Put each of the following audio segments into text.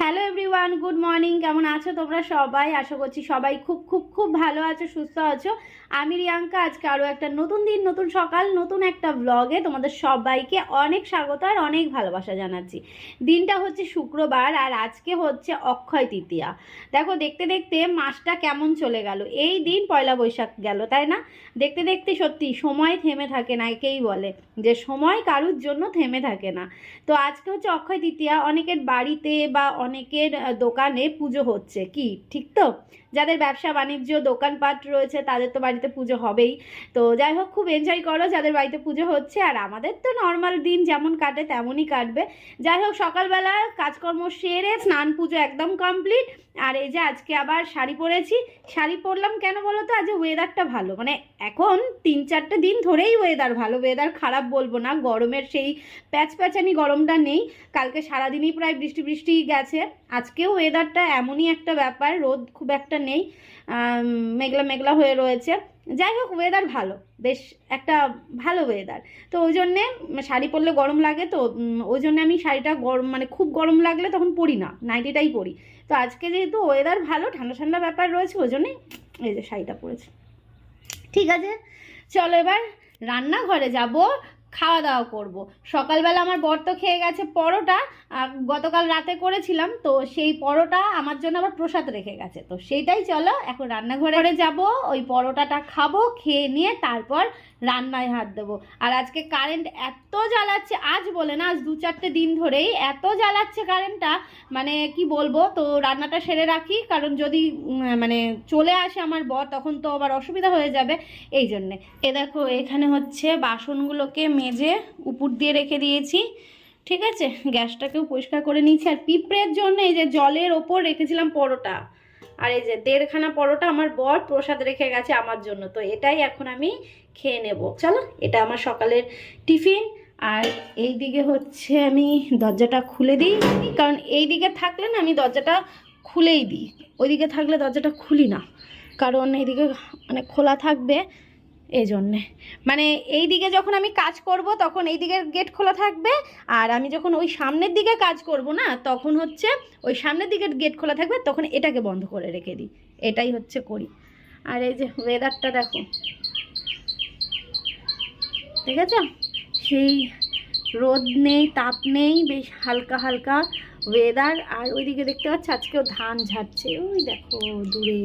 Hello everyone good morning কেমন আছো তোমরা সবাই? আশা করছি সবাই খুব খুব খুব ভালো আছো, সুস্থ আছো। আমি রিয়াঙ্কা, আজকে আরও একটা নতুন দিন, নতুন সকাল, নতুন একটা ব্লগে তোমাদের সবাইকে অনেক স্বাগত আর অনেক ভালোবাসা জানাচ্ছি। দিনটা হচ্ছে শুক্রবার আর আজকে হচ্ছে অক্ষয় তৃতীয়া। দেখো, দেখতে দেখতে মাসটা কেমন চলে গেল। এই দিন পয়লা বৈশাখ গেল, তাই না? দেখতে দেখতে সত্যি সময় থেমে থাকে না, একেই বলে যে সময় কারুর জন্য থেমে থাকে না। তো আজকে হচ্ছে অক্ষয় তৃতীয়া। অনেকের বাড়িতে বা অনেকের দোকানে পুজো হচ্ছে। কি? ঠিক তো? যাদের ব্যবসা, বাণিজ্য, দোকানপাট রয়েছে, তাদের তো বাড়িতে পুজো হবেই। তো যাই হোক, খুব এনজয় করো যাদের বাড়িতে পুজো হচ্ছে। আর আমাদের তো নর্মাল দিন যেমন কাটে, তেমনই কাটবে। যাই হোক, সকালবেলা কাজকর্ম সেরে স্নান পুজো একদম কমপ্লিট আর এই যে আজকে আবার শাড়ি পরেছি। শাড়ি পরলাম কেন বলো তো? আজ ওয়েদারটা ভালো। মানে এখন তিন চারটে দিন ধরেই ওয়েদার ভালো। ওয়েদার খারাপ বলব না। গরমের সেই প্যাচ প্যাচানি গরমটা নেই। কালকে সারাদিনই প্রায় বৃষ্টি বৃষ্টি গেছে। আজকেও ওয়েদারটা এমনই একটা ব্যাপার, রোদ খুব একটা নেই মেঘলা মেঘলা হয়ে রয়েছে। যাই হোক ওয়েদার ভালো, বেশ একটা ভালো ওয়েদার তো ওই জন্যে শাড়ি পরলে গরম লাগে তো ওই জন্যে আমি শাড়িটা গরম মানে খুব গরম লাগলে তখন পরি না নাইটিটাই পরি। তো আজকে যেহেতু ওয়েদার ভালো ঠান্ডা ঠান্ডা ব্যাপার রয়েছে, ওই জন্যই এই যে শাড়িটা পরেছি। ঠিক আছে, চলো এবার রান্নাঘরে যাব। খাওয়া দাওয়া করব। সকালবেলা আমার বর তো খেয়ে গেছে পরোটা গতকাল রাতে করেছিলাম, তো সেই পরোটা আমার জন্য আবার প্রসাদ রেখে গেছে। তো সেইটাই চলো, এখন রান্নাঘরে যাব, ওই পরোটাটা খাব, খেয়ে নিয়ে তারপর রান্নায় হাত দেবো। আর আজকে কারেন্ট এত জ্বালাচ্ছে, আজ বলে না, আজ দু চারটে দিন ধরেই এত জ্বালাচ্ছে কারেন্টটা মানে কি বলব, তো রান্নাটা সেরে রাখি, কারণ যদি মানে চলে আসে আমার বর, তখন তো আবার অসুবিধা হয়ে যাবে। এই জন্যে। এ দেখো, এখানে হচ্ছে বাসনগুলোকে মেজে উপর দিয়ে রেখে দিয়েছি। ঠিক আছে? গ্যাসটাকেও পরিষ্কার করে নিয়েছি। আর পিঁপড়ের জন্য এই যে জলের ওপর রেখেছিলাম পরোটা। আর এই যে দেড়খানা পরোটা আমার বর প্রসাদ রেখে গেছে আমার জন্য, তো এটাই এখন আমি খেয়ে নেব। চলো, এটা আমার সকালের টিফিন। আর এই দিকে হচ্ছে আমি দরজাটা খুলে দিই, কারণ এই দিকে থাকলে না আমি দরজাটা খুলেই দিই। ওইদিকে থাকলে দরজাটা খুলি না, কারণ এইদিকে মানে খোলা থাকবে এই জন্যে মানে এই দিকে যখন আমি কাজ করব, তখন এই দিকের গেট খোলা থাকবে, আর আমি যখন ওই সামনের দিকে কাজ করব না, তখন হচ্ছে ওই সামনের দিকের গেট খোলা থাকবে, তখন এটাকে বন্ধ করে রেখে দিই। এটাই হচ্ছে করি। আর এই যে ওয়েদারটা দেখো। ঠিক আছে সেই রোদ নেই, তাপ নেই, বেশ হালকা হালকা ওয়েদার আর ওইদিকে দেখতে পাচ্ছি আজকেও ধান ঝাড়ছে। ওই দেখো দূরে।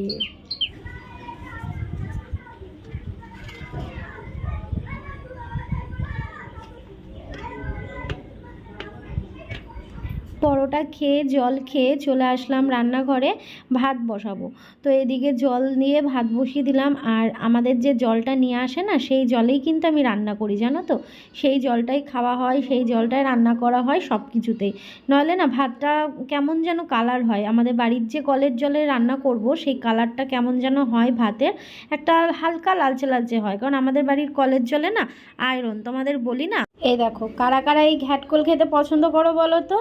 পরোটা খেয়ে, জল খেয়ে চলে আসলাম রান্নাঘরে, ভাত বসাবো। তো এদিকে জল দিয়ে ভাত বসিয়ে দিলাম আর আমাদের যে জলটা নিয়ে আসে না, সেই জলেই কিন্তু আমি রান্না করি, জানো তো? সেই জলটাই খাওয়া হয়, সেই জলটাই রান্না করা হয় সব কিছুতেই নইলে না ভাতটা কেমন যেন কালার হয়। আমাদের বাড়ির যে কলের জলে রান্না করব, সেই কালারটা কেমন যেন হয় ভাতের। একটা হালকা লালচে লালচে হয়, কারণ আমাদের বাড়ির কলের জলে না আয়রন। তোমাদের বলি না? এই দেখো, কারা কারা এই ঘ্যাটকল খেতে পছন্দ করো বলো তো?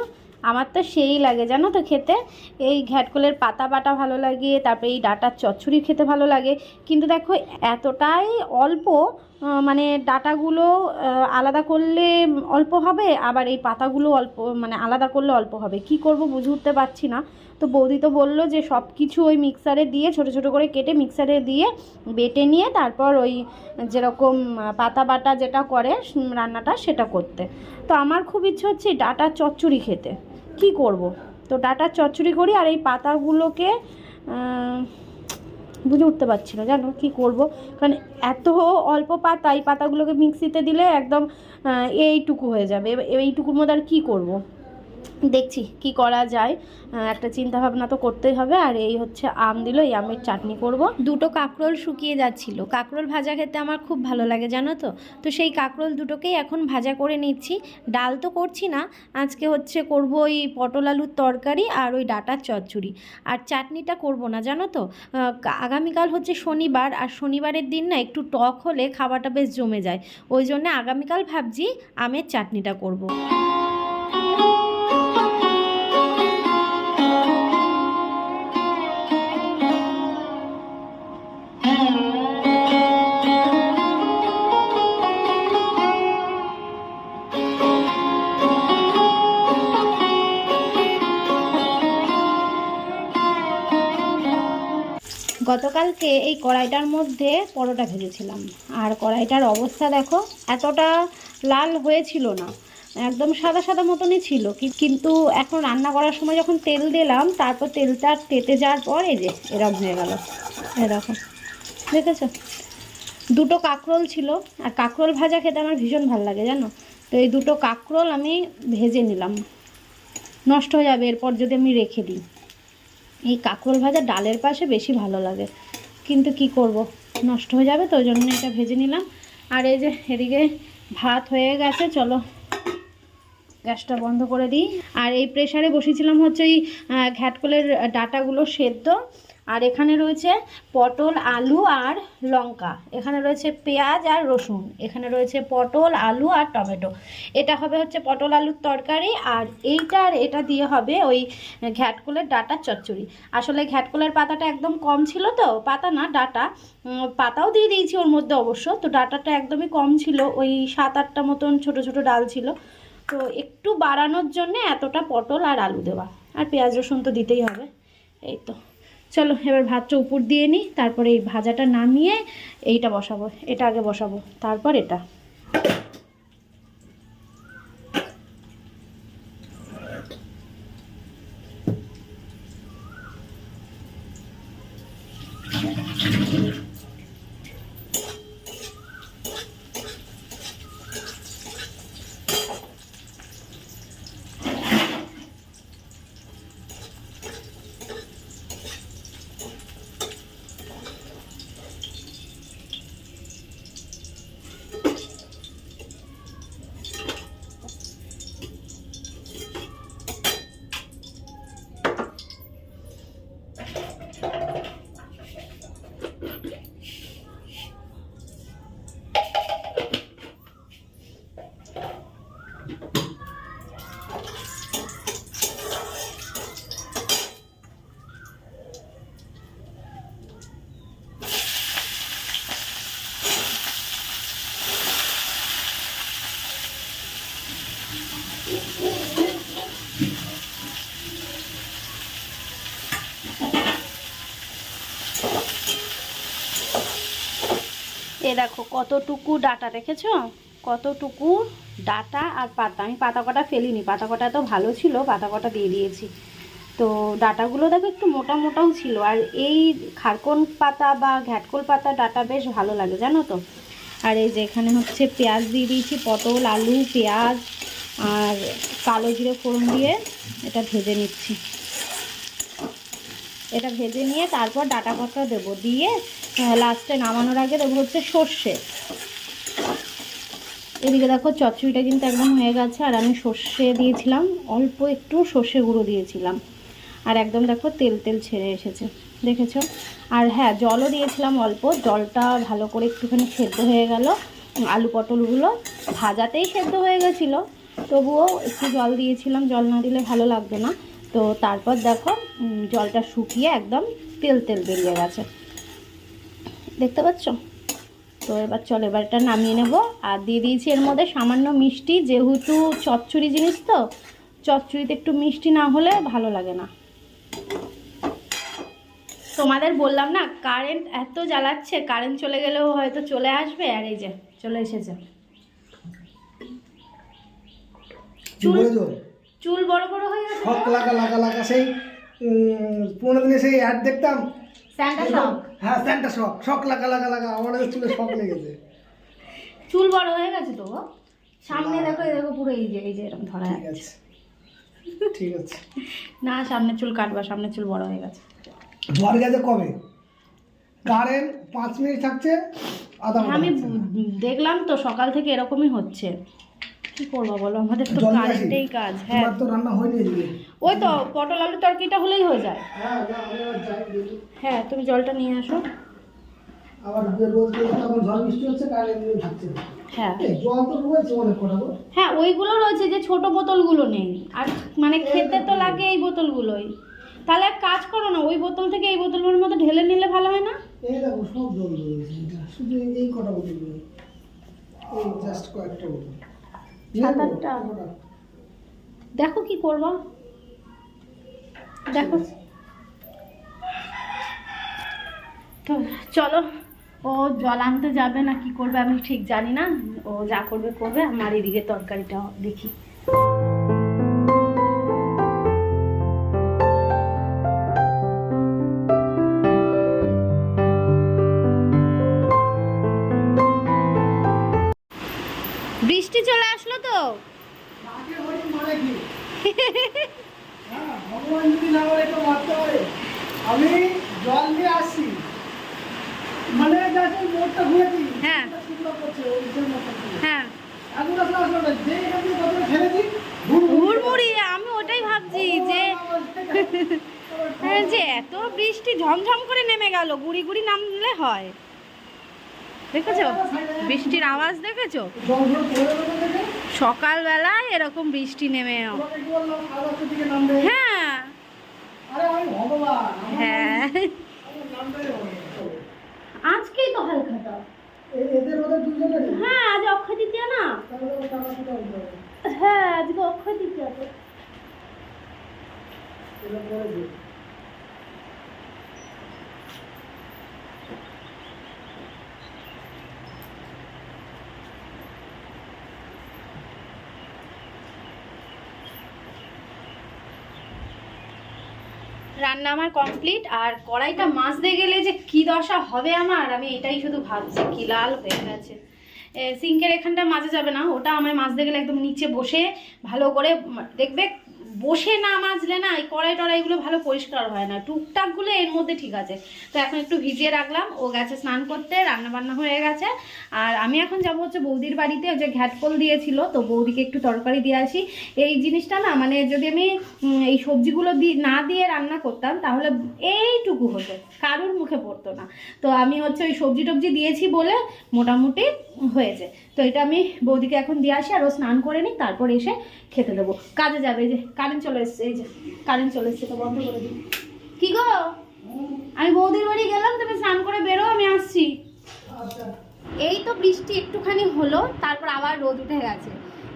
আমার তো সেই লাগে, জানো তো খেতে? এই ঘ্যাটকলের পাতা বাটা ভালো লাগে, তারপরে এই ডাটার চচ্চড়ি খেতে ভালো লাগে। কিন্তু দেখো, এতটাই অল্প মানে ডাটাগুলো আলাদা করলে অল্প হবে, আবার এই পাতাগুলো অল্প মানে আলাদা করলে অল্প হবে। কি করব বুঝে উঠতে পারছি না। তো বৌদি তো বলল যে সব কিছু ওই মিক্সারে দিয়ে, ছোট ছোট করে কেটে মিক্সারে দিয়ে বেটে নিয়ে তারপর ওই যেরকম পাতা বাটা যেটা করে, রান্নাটা সেটা করতে। তো আমার খুব ইচ্ছে হচ্ছে ডাটা চচ্চড়ি খেতে। কি করব? তো ডাটার চচ্চড়ি করি আর এই পাতাগুলোকে বুঝে উঠতে পারছি না, জানো কী করব? কারণ এত অল্প পাতা, এই পাতাগুলোকে মিক্সিতে দিলে একদম এইটুকু হয়ে যাবে। এইটুকুর মধ্যে আর কী করব? দেখছি কি করা যায়। একটা চিন্তা ভাবনা তো করতেই হবে। আর এই হচ্ছে আম দিল, এই আমের চাটনি করব। দুটো কাঁকরোল শুকিয়ে যাচ্ছিল। কাঁকরোল ভাজা খেতে আমার খুব ভালো লাগে, জানো তো? তো সেই কাঁকরোল দুটোকেই এখন ভাজা করে নিচ্ছি। ডাল তো করছি না। আজকে হচ্ছে করব ওই পটল আলুর তরকারি আর ওই ডাটার চচ্চড়ি। আর চাটনিটা করব না, জানো তো? আগামীকাল হচ্ছে শনিবার। আর শনিবারের দিন না একটু টক হলে খাওয়াটা বেশ জমে যায়। ওই জন্য আগামীকাল ভাবছি আমের চাটনিটা করব। গতকালকে এই কড়াইটার মধ্যে পরোটা ভেজেছিলাম। আর কড়াইটার অবস্থা দেখো, এতটা লাল হয়েছিল না। একদম সাদা সাদা মতনই ছিল। কিন্তু এখন রান্না করার সময় যখন তেল দিলাম, তারপর তেলটা তেতে যাওয়ার পর এই যে এরকম হয়ে গেল। এরকম দেখেছ? দুটো কাঁকরোল ছিল। আর কাঁকরোল ভাজা খেতে আমার ভীষণ ভালো লাগে, জানো? তো এই দুটো কাঁকরোল আমি ভেজে নিলাম। নষ্ট হয়ে যাবে, এরপর যদি আমি রেখে দিই। এই কাঁকরোল ভাজা ডালের পাশে বেশি ভালো লাগে। কিন্তু কি করব? নষ্ট হয়ে যাবে তো ওই জন্য এটা ভেজে নিলাম। আর এই যে এদিকে ভাত হয়ে গেছে, চলো গ্যাসটা বন্ধ করে দিই। আর এই প্রেশারে বসেছিলাম হচ্ছে এই ঘ্যাটকলের ডাটাগুলো সেদ্ধ। আর এখানে রয়েছে পটল, আলু আর লঙ্কা। এখানে রয়েছে পেঁয়াজ আর রসুন। এখানে রয়েছে পটল, আলু আর টমেটো। এটা হবে হচ্ছে পটল আলুর তরকারি আর এইটা আর এটা দিয়ে হবে ওই ঘ্যাটকলের ডাটার চচ্চড়ি। আসলে ঘ্যাটকলের পাতাটা একদম কম ছিল তো, পাতা না, ডাটা। পাতাও দিয়ে দিয়েছি ওর মধ্যে অবশ্য। তো ডাটাটা একদমই কম ছিল, ওই সাত আটটা মতন ছোট ছোট ডাল ছিল। তো একটু বাড়ানোর জন্য এতটা পটল আর আলু দেওয়া। আর পেঁয়াজ, রসুন তো দিতেই হবে। এই তো। চলো, এবার ভাতটা উপর দিয়ে নিই, তারপরে এই ভাজাটা নামিয়ে এইটা বসাবো, এটা আগে বসাবো, তারপর এটা। এ দেখো, কতটুকু ডাটা দেখেছ? কতটুকু ডাটা আর পাতা? আমি পাতা কটা ফেলিনি, পাতা কটা তো ভালো ছিল, পাতা কটা দিয়ে দিয়েছি। তো ডাটাগুলো দেখো একটু মোটা মোটাও ছিল, আর এই খারকন পাতা বা ঘ্যাটকল পাতা ডাটা বেশ ভালো লাগে, জানো তো? আর এই যে এখানে হচ্ছে পেঁয়াজ দিয়ে দিয়েছি, পটল, আলু, পেঁয়াজ আর কালো জিরে ফোড়ন দিয়ে এটা ভেজে নিচ্ছি। এটা ভেজে নিয়ে তারপর ডাটা কটা দেবো। দিয়ে লাস্টে নামানোর আগে দেবো হচ্ছে সর্ষে। এদিকে দেখো চচ্চড়িটা কিন্তু একদম হয়ে গেছে, আর আমি সর্ষে দিয়েছিলাম, অল্প একটু সর্ষে গুঁড়ো দিয়েছিলাম। আর একদম দেখো তেল তেল ছেড়ে এসেছে, দেখেছ? আর হ্যাঁ জলও দিয়েছিলাম অল্প, জলটা ভালো করে একটুখানি সেদ্ধ হয়ে গেল। আলু পটলগুলো ভাজাতেই সেদ্ধ হয়ে গেছিল। তবুও একটু জল দিয়েছিলাম, জল না দিলে ভালো লাগবে না। তো তারপর দেখো জলটা শুকিয়ে একদম তেল তেল বেরিয়ে গেছে। দেখতে পাচ্ছ? তো এবার চলো, এবার এটা নামিয়ে নেব। আর দিয়ে দিয়েছি এর মধ্যে সামান্য মিষ্টি, যেহেতু চচ্চড়ি জিনিস তো, চচ্চড়িতে একটু মিষ্টি না হলে ভালো লাগে না। তোমাদের বললাম না কারেন্ট এত জ্বালাচ্ছে কারেন্ট চলে গেলেও হয়তো চলে আসবে, আর এই যে, চলে এসেছে। বলেছ? চুল বড় বড় হয়ে গেছে শখ লাগা লাগা লাগা সেই পুরোনো দিনে সেই অ্যাড দেখতাম। স্যান্টা শক হ্যাঁ স্যান্টা শখ। শখ লাগা লাগা লাগা আমাদের চুলে শখ লেগেছে। চুল বড় হয়ে গেছে তো। সামনে দেখো এই দেখো পুরো এই যে এই যে এরকম ধরা যাচ্ছে। আছে। ঠিক আছে। না সামনে চুল কাটবা সামনে চুল বড় হয়ে গেছে। জ্বর গেছে কবে? কারেন্ট পাঁচ মিনিট থাকছে আমি দেখলাম তো সকাল থেকে এরকমই হচ্ছে। কি করব বলো? আমাদের তো কারেন্টেই কাজ হ্যাঁ। তো রান্না হয়নি ওই তো পটল আলু তরকারিটা হলেই হয়ে যায়। হ্যাঁ। হ্যাঁ তুমি জলটা নিয়ে আসো। আবার রোজ রোজ তো এখন ঝড় বৃষ্টি হচ্ছে কারেন্ট থাকছে হ্যাঁ। হ্যাঁ ওইগুলো রয়েছে যে ছোট বোতলগুলো নেই। আর মানে খেতে তো লাগে এই বোতলগুলোই। তাহলে এক কাজ করো না ওই বোতল থেকে এই বোতলগুলোর মধ্যে ঢেলে নিলে ভালো হয় না? এই দেখো সব জল রয়েছে শুধু এই- এই কটা বোতল এই জাস্ট কয়েকটা বোতল। সাত আটটা। দেখো কি করব। দেখো। তো চলো, ও জল আনতে যাবে না, কি করবে আমি ঠিক জানি না। ও যা করবে করবে, আমার এদিকে তরকারিটা দেখি। আমি জল নিয়ে আসছি। মানে ঘুরেছি হ্যাঁ। হ্যাঁ। আমি ওটাই ভাবছি যে হ্যাঁ যে এত বৃষ্টি ঝমঝম করে নেমে গেল গুড়ি গুড়ি নামলে হয়। দেখেছ? বৃষ্টির আওয়াজ দেখেছ? সকালবেলায় এরকম বৃষ্টি নেমে হ্যাঁ। হ্যাঁ। আজকেই তো হ্যাঁ আজ অক্ষয় তৃতীয়া না? হ্যাঁ আজকে অক্ষয় তো। রান্না আমার কমপ্লিট আর কড়াইটা মাজতে গেলে যে কি দশা হবে আমার, আমি এটাই শুধু ভাবছি, কি লাল হয়ে গেছে। সিঙ্কের এখানটা মাজা যাবে না, ওটা আমায় মাজতে গেলে একদম নিচে বসে ভালো করে দেখবে বসে না মাজলে না এই কড়াই টড়াইগুলো ভালো পরিষ্কার হয় না। টুকটাকগুলো এর মধ্যে ঠিক আছে। তো এখন একটু ভিজিয়ে রাখলাম। ও গেছে স্নান করতে রান্না বান্না হয়ে গেছে। আর আমি এখন যাব হচ্ছে বৌদির বাড়িতে যে ঘ্যাটকল দিয়েছিল, তো বৌদিকে একটু তরকারি দিয়ে আসি। এই জিনিসটা না মানে যদি আমি এই সবজিগুলো দি- না দিয়ে রান্না করতাম, তাহলে এইটুকু হতো। কারুর মুখে পড়তো না। তো আমি হচ্ছে ওই সবজি টবজি দিয়েছি বলে মোটামুটি হয়েছে। তো এটা আমি বৌদিকে এখন দিয়ে আসি আর ও স্নান করে নিই, তারপর এসে খেতে দেবো। কাজে যাবে, এই যে কারেন্ট চলে এসছে, এই যে কারেন্ট চলে এসছে, তো বন্ধ করে দিই। কি গো? আমি বৌদির বাড়ি গেলাম, তুমি স্নান করে বেরো, আমি আসছি। এই তো বৃষ্টি একটুখানি হলো, তারপর আবার রোদ উঠে গেছে।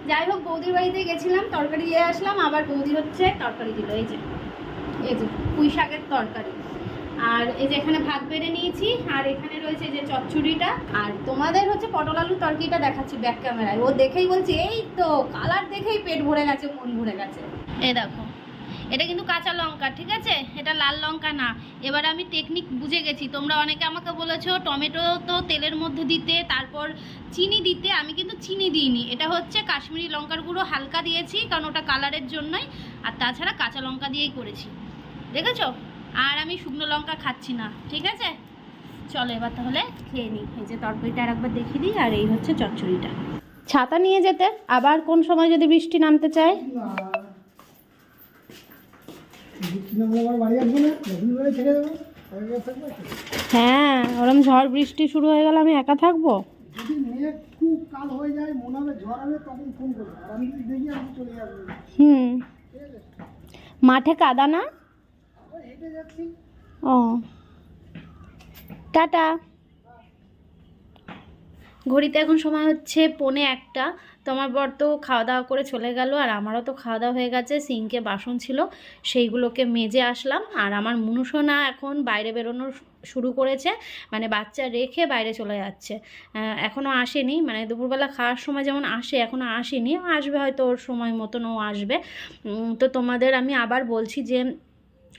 যাই হোক, বৌদির বাড়িতে গেছিলাম, তরকারি দিয়ে আসলাম, আবার বৌদি হচ্ছে তরকারি দিল, এই যে এই যে পুঁই শাকের তরকারি। আর এই যে এখানে ভাত বেড়ে নিয়েছি, আর এখানে রয়েছে যে চচ্চড়িটা, আর তোমাদের হচ্ছে পটল আলুর তরকারিটা দেখাচ্ছি ব্যাক ক্যামেরায় ও দেখেই বলছে, এই তো কালার দেখেই পেট ভরে গেছে, মন ভরে গেছে। এই দেখো, এটা কিন্তু কাঁচা লঙ্কা, ঠিক আছে? এটা লাল লঙ্কা না। এবার আমি টেকনিক বুঝে গেছি। তোমরা অনেকে আমাকে বলেছ, টমেটো তো তেলের মধ্যে দিতে, তারপর চিনি দিতে। আমি কিন্তু চিনি দিইনি। এটা হচ্ছে কাশ্মীরি লঙ্কার গুঁড়ো হালকা দিয়েছি, কারণ ওটা কালারের জন্যই। আর তাছাড়া কাঁচা লঙ্কা দিয়েই করেছি। দেখেছ? আর আমি শুকনো লঙ্কা খাচ্ছি না, ঠিক আছে? চলো এবার তাহলে খেয়ে নিই। এই যে তরকারিটা আর একবার দেখিয়ে দিই, আর এই হচ্ছে চচ্চড়িটা। ছাতা নিয়ে যেতে, আবার কোন সময় যদি বৃষ্টি নামতে চায়। হ্যাঁ ওরম ঝড় বৃষ্টি শুরু হয়ে গেলে আমি একা থাকব? হুম। মাঠে কাদা না? ও। টাটা। ঘড়িতে এখন সময় হচ্ছে পৌনে একটা। তো আমার বর তো খাওয়া দাওয়া করে চলে গেল আর আমারও তো খাওয়া দাওয়া হয়ে গেছে, সিঙ্কে বাসন ছিল, সেইগুলোকে মেজে আসলাম। আর আমার মনুষোনা এখন বাইরে বেরোনো শুরু করেছে মানে বাচ্চা রেখে বাইরে চলে যাচ্ছে। এখনও আসেনি মানে দুপুরবেলা খাওয়ার সময় যেমন আসে এখনও আসেনি, আসবে হয়তো ওর সময় মতন ও আসবে তো তোমাদের আমি আবার বলছি যে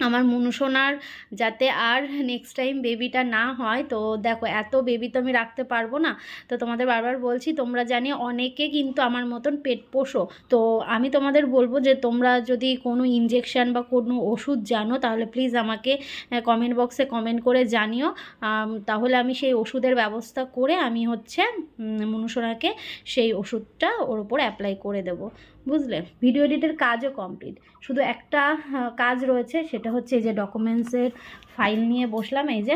আমার মনুসোনার যাতে আর নেক্সট টাইম বেবিটা না হয়, তো দেখো এত বেবি তো আমি রাখতে পারব না। তো তোমাদের বারবার বলছি, তোমরা জানি অনেকে কিন্তু আমার মতন পেট পোষো। তো আমি তোমাদের বলব যে, তোমরা যদি কোনো ইনজেকশন বা কোনো ওষুধ জানো, তাহলে প্লিজ আমাকে কমেন্ট বক্সে কমেন্ট করে জানিও। তাহলে আমি সেই ওষুধের ব্যবস্থা করে আমি হচ্ছে মনুসোনাকে সেই ওষুধটা ওর উপর অ্যাপ্লাই করে দেবো। বুঝলে? ভিডিও এডিটের কাজও কমপ্লিট শুধু একটা কাজ রয়েছে, সেটা হচ্ছে এই যে ডকুমেন্টসের ফাইল নিয়ে বসলাম, এই যে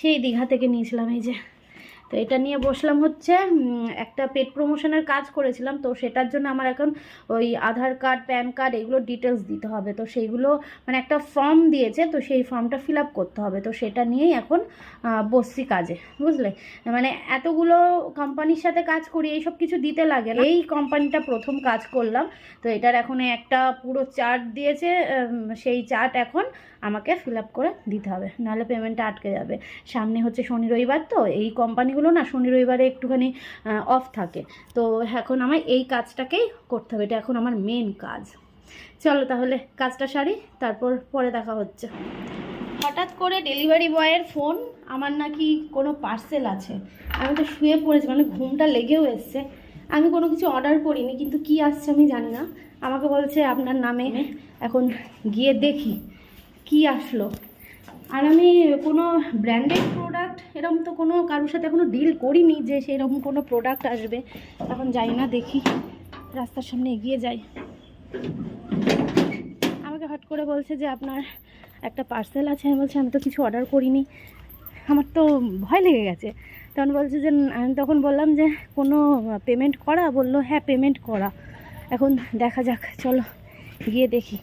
সেই দীঘা থেকে নিয়েছিলাম, এই যে তো এটা নিয়ে বসলাম হচ্ছে একটা পেট প্রমোশনের কাজ করেছিলাম। তো সেটার জন্য আমার এখন ওই আধার কার্ড, প্যান কার্ড এগুলোর ডিটেলস দিতে হবে। তো সেইগুলো মানে একটা ফর্ম দিয়েছে, তো সেই ফর্মটা ফিল আপ করতে হবে। তো সেটা নিয়েই এখন বসছি কাজে, বুঝলে? মানে এতগুলো কোম্পানির সাথে কাজ করি, এইসব কিছু দিতে লাগে এই কোম্পানিটা প্রথম কাজ করলাম। তো এটার এখন একটা পুরো চার্ট দিয়েছে সেই চার্ট এখন আমাকে ফিল আপ করে দিতে হবে। নাহলে পেমেন্টটা আটকে যাবে। সামনে হচ্ছে শনি রবিবার, তো এই কোম্পানিগুলো না শনি রবিবারে একটুখানি অফ থাকে। তো এখন আমার এই কাজটাকেই করতে হবে এটা এখন আমার মেন কাজ। চলো তাহলে কাজটা সারি তারপর পরে দেখা হচ্ছে। হঠাৎ করে ডেলিভারি বয়ের ফোন আমার নাকি কোনো পার্সেল আছে। আমি তো শুয়ে পড়েছি মানে ঘুমটা লেগেও এসছে। আমি কোনো কিছু অর্ডার করিনি কিন্তু কি আসছে আমি জানি না। আমাকে বলছে আপনার নামে? এখন গিয়ে দেখি কি আসলো। আর আমি কোনো ব্র্যান্ডেড প্রোডাক্ট এরকম তো কোনো কারোর সাথে এখনও ডিল করিনি যে সেরকম কোনো প্রোডাক্ট আসবে। এখন যাই না, দেখি। রাস্তার সামনে এগিয়ে যাই। আমাকে হট করে বলছে যে আপনার একটা পার্সেল আছে। আমি বলছি, আমি তো কিছু অর্ডার করিনি। আমার তো ভয় লেগে গেছে। তখন বলছে যে, আমি তখন বললাম যে, কোনো পেমেন্ট করা? বলল হ্যাঁ পেমেন্ট করা। এখন দেখা যাক, চলো, গিয়ে দেখি।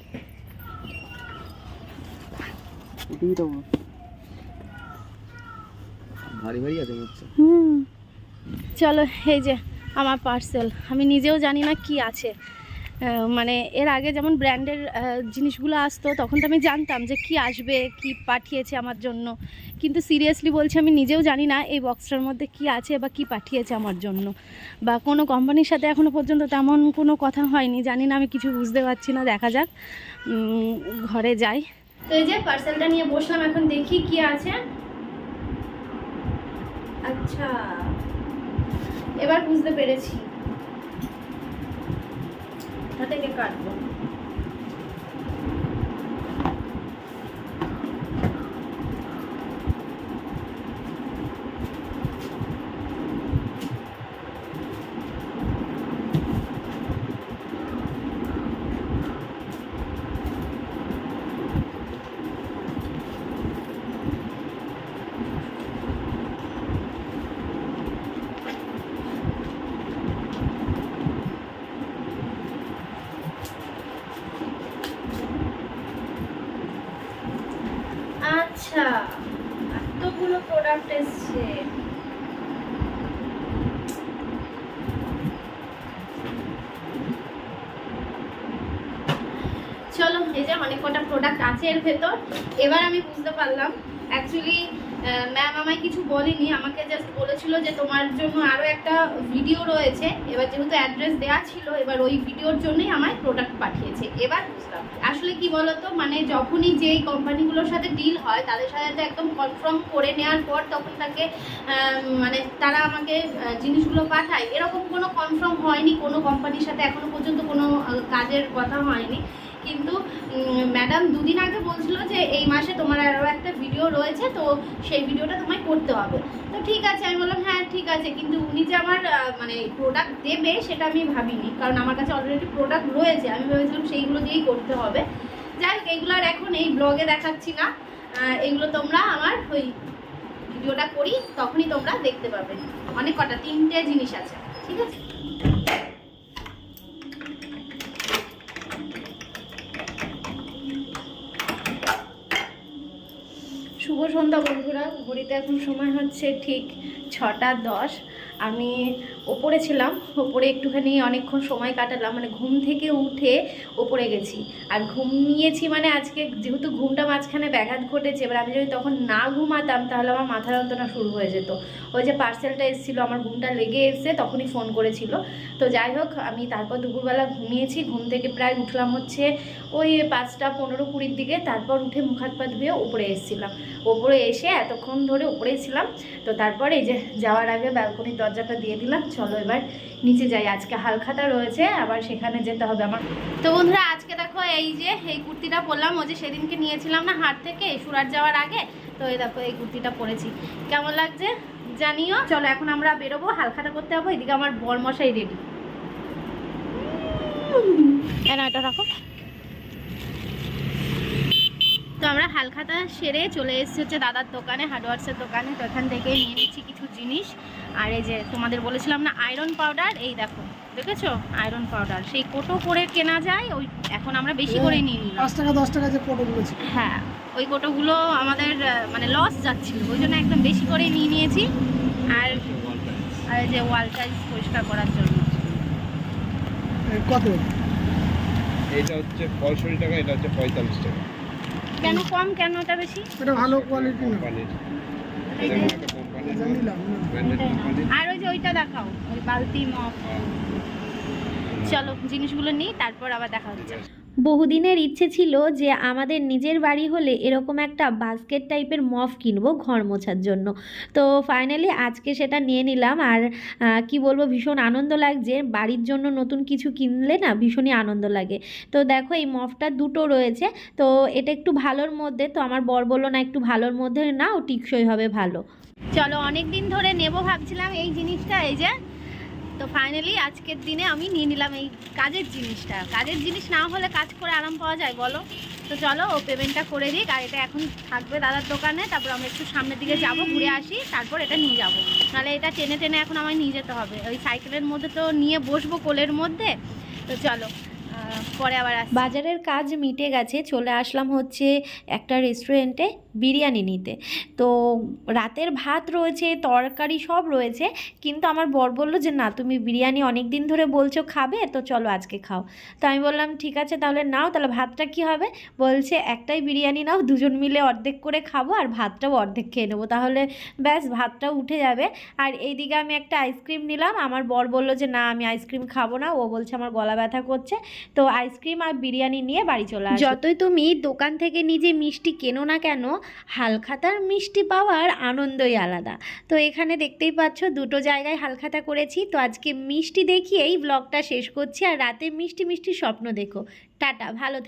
টিভিটা ভারী ভারী আছে হচ্ছে। হুম। চলো এই যে আমার পার্সেল আমি নিজেও জানি না কি আছে। মানে এর আগে যেমন ব্র্যান্ডের জিনিসগুলো আসতো তখন তো আমি জানতাম যে কি আসবে কি পাঠিয়েছে আমার জন্য। কিন্তু সিরিয়াসলি বলছি আমি নিজেও জানি না এই বক্সটার মধ্যে কি আছে বা কি পাঠিয়েছে আমার জন্য। বা কোনো কোম্পানির সাথে এখনও পর্যন্ত তেমন কোনো কথা হয়নি। জানি না আমি কিছু বুঝতে পারছি না। দেখা যাক। ঘরে যাই। তো এই যে পার্সেলটা নিয়ে বসলাম, এখন দেখি কি আছে। আচ্ছা এবার বুঝতে পেরেছি। হাতে কাটবো? এর ভেতর। এবার আমি বুঝতে পারলাম। অ্যাকচুয়ালি ম্যাম আমায় কিছু বলেনি। আমাকে জাস্ট বলেছিল যে তোমার জন্য আরও একটা ভিডিও রয়েছে। এবার যেহেতু অ্যাড্রেস দেওয়া ছিল, এবার ওই ভিডিওর জন্যই আমায় প্রোডাক্ট পাঠিয়েছে। এবার বুঝলাম। আসলে কি বলতো মানে যখনই যেই কোম্পানিগুলোর সাথে ডিল হয়, তাদের সাথে তো একদম কনফার্ম করে নেওয়ার পর তখন তাকে মানে তারা আমাকে জিনিসগুলো পাঠায়। এরকম কোনো কনফার্ম হয়নি। কোনো কোম্পানির সাথে এখনও পর্যন্ত কোনো কাজের কথা হয়নি। কিন্তু ম্যাডাম দুদিন আগে বলছিল যে এই মাসে তোমার আরও একটা ভিডিও রয়েছে, তো সেই ভিডিওটা তোমায় করতে হবে। তো ঠিক আছে, আমি বললাম হ্যাঁ ঠিক আছে। কিন্তু উনি যে আমার মানে প্রোডাক্ট দেবে, সেটা আমি ভাবিনি। কারণ আমার কাছে অলরেডি প্রোডাক্ট রয়েছে। আমি ভেবেছিলাম সেইগুলো দিয়েই করতে হবে। যাই হোক, এগুলো আর এখন এই ব্লগে দেখাচ্ছি না। এগুলো তোমরা আমার ওই ভিডিওটা করি, তখনই তোমরা দেখতে পাবে। অনেক কটা, তিনটে জিনিস আছে। ঠিক আছে? সন্ধ্যা বন্ধুরা ঘড়িতে এখন সময় হচ্ছে ঠিক ছটা দশ। আমি ওপরে ছিলাম, ওপরে একটুখানি অনেকক্ষণ সময় কাটালাম মানে ঘুম থেকে উঠে ওপরে গেছি। আর ঘুমিয়েছি মানে আজকে যেহেতু ঘুমটা মাঝখানে ব্যাঘাত ঘটেছে, এবার আমি যদি তখন না ঘুমাতাম তাহলে আমার মাথা যন্ত্রণা শুরু হয়ে যেত। ওই যে পার্সেলটা এসেছিল, আমার ঘুমটা লেগে এসে তখনই ফোন করেছিল। তো যাই হোক, আমি তারপর দুপুরবেলা ঘুমিয়েছি, ঘুম থেকে প্রায় উঠলাম হচ্ছে ওই পাঁচটা পনেরো কুড়ির দিকে, তারপর উঠে মুখ হাত পা ধুয়ে উপরে এসেছিলাম। ওপরে এসে এতক্ষণ ধরে উপরে ছিলাম, তো তারপরে এই যে যাওয়ার আগে ব্যালকনির দরজাটা দিয়ে দিলাম চলো এবার নিচে যাই। আজকে হালখাতা রয়েছে আবার সেখানে যেতে হবে আমার। তো বন্ধুরা আজকে দেখো এই যে এই কুর্তিটা পরলাম। ও যে সেদিনকে নিয়েছিলাম না হাট থেকে সুরাট যাওয়ার আগে। তো এই দেখো এই কুর্তিটা পরেছি। কেমন লাগছে জানিও? চলো এখন আমরা বেরোবো হালখাতা করতে যাব। এদিকে আমার বরমশাই রেডি এটা রাখো। তো আমরা হালখাতা সেরে চলে এসেছে হচ্ছে দাদার দোকানে হার্ডওয়ার্সের দোকানে। তো এখান থেকে নিয়ে নিচ্ছি কিছু জিনিস। আর এই যে তোমাদের বলেছিলাম না আয়রন পাউডার এই দেখো দেখেছ? আয়রন পাউডার সেই কোটো করে কেনা যায় ওই এখন আমরা বেশি করে নিয়ে নিলাম। পাঁচ টাকা দশ টাকা যে কোটোগুলো হ্যাঁ ওই কোটোগুলো আমাদের মানে লস যাচ্ছিল ওই জন্য একদম বেশি করে নিয়ে নিয়েছি। আর আর এই যে ওয়াল টাইলস পরিষ্কার করার জন্য। কত? এটা হচ্ছে পঁয়ষট্টি টাকা এটা হচ্ছে পঁয়তাল্লিশ টাকা। কেন কম কেন এটা বেশি? এটা ভালো কোয়ালিটি না। আর ওই যে ওইটা দেখাও ওই বালতি মগ। চলো জিনিসগুলো নিই তারপর আবার দেখা হচ্ছে। বহুদিনের ইচ্ছে ছিল যে আমাদের নিজের বাড়ি হলে এরকম একটা বাস্কেট টাইপের মফ কিনবো ঘর মোছার জন্য। তো ফাইনালি আজকে সেটা নিয়ে নিলাম আর কি বলব, ভীষণ আনন্দ লাগছে। বাড়ির জন্য নতুন কিছু কিনলে না ভীষণই আনন্দ লাগে। তো দেখো এই মফটা দুটো রয়েছে। তো এটা একটু ভালোর মধ্যে, তো আমার বর বলল, না, একটু ভালোর মধ্যে নাও, টিকসই হবে ভালো। চলো অনেক দিন ধরে নেব ভাবছিলাম এই জিনিসটা, এই যে তো ফাইনালি আজকের দিনে আমি নিয়ে নিলাম এই কাজের জিনিসটা। কাজের জিনিস না হলে কাজ করে আরাম পাওয়া যায়, বলো? তো চলো, ও পেমেন্টটা করে দিই আর এটা এখন থাকবে দাদার দোকানে, তারপর আমরা একটু সামনের দিকে যাব, ঘুরে আসি, তারপর এটা নিয়ে যাব। নাহলে এটা টেনে টেনে এখন আমায় নিয়ে যেতে হবে। ওই সাইকেলের মধ্যে তো নিয়ে বসবো কোলের মধ্যে। তো চলো পরে আবার বাজারের কাজ মিটে গেছে, চলে আসলাম হচ্ছে একটা রেস্টুরেন্টে বিরিয়ানি নিতে। তো রাতের ভাত রয়েছে, তরকারি সব রয়েছে, কিন্তু আমার বর বলল যে, না, তুমি বিরিয়ানি অনেক দিন ধরে বলছো খাবে, তো চলো আজকে খাও। তো আমি বললাম, ঠিক আছে, তাহলে নাও, তাহলে ভাতটা কি হবে? বলছে, একটাই বিরিয়ানি নাও, দুজন মিলে অর্ধেক করে খাব আর ভাতটাও অর্ধেক খেয়ে নেব। তাহলে ব্যাস ভাতটাও উঠে যাবে। আর এইদিকে আমি একটা আইসক্রিম নিলাম, আমার বর বলল যে, না, আমি আইসক্রিম খাব না। ও বলছে, আমার গলা ব্যথা করছে। তো আইসক্রিম আর বিরিয়ানি নিয়ে বাড়ি চলে আসো যতই তুমি দোকান থেকে নিজে মিষ্টি কেনো না কেন, হালখাতার মিষ্টি পাওয়ার আনন্দই আলাদা। তো এখানে দেখতেই পাচ্ছ, দুটো জায়গায় হালখাতা করেছি। তো আজকে মিষ্টি দেখিয়েই ব্লগটা শেষ করছি। আর রাতে মিষ্টি মিষ্টি স্বপ্ন দেখো। টাটা, ভালো থেকো।